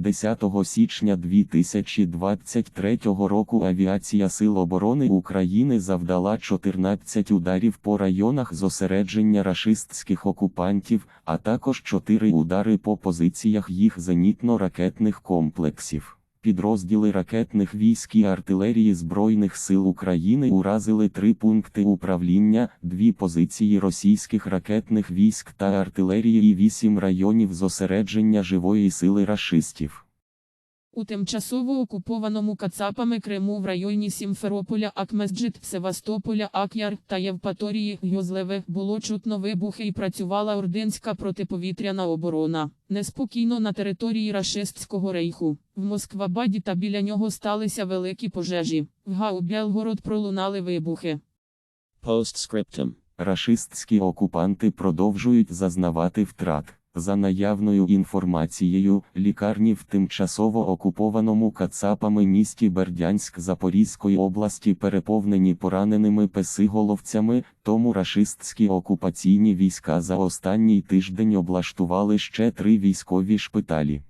10 січня 2023 року Авіація Сил оборони України завдала 14 ударів по районах зосередження рашистських окупантів, а також 4 удари по позиціях їх зенітно-ракетних комплексів. Підрозділи ракетних військ і артилерії Збройних сил України уразили три пункти управління, дві позиції російських ракетних військ та артилерії і вісім районів зосередження живої сили рашистів. У тимчасово окупованому Кацапами Криму в районі Сімферополя, Акмезджит, Севастополя, Ак'яр та Євпаторії Гьозлеве було чутно вибухи і працювала ординська протиповітряна оборона. Неспокійно на території рашистського рейху. В Москвабаді та біля нього сталися великі пожежі. В Гау Белгород пролунали вибухи. Postscriptum. Рашистські окупанти продовжують зазнавати втрат. За наявною інформацією, лікарні в тимчасово окупованому Кацапами місті Бердянськ Запорізької області переповнені пораненими песиголовцями, тому рашистські окупаційні війська за останній тиждень облаштували ще три військові шпиталі.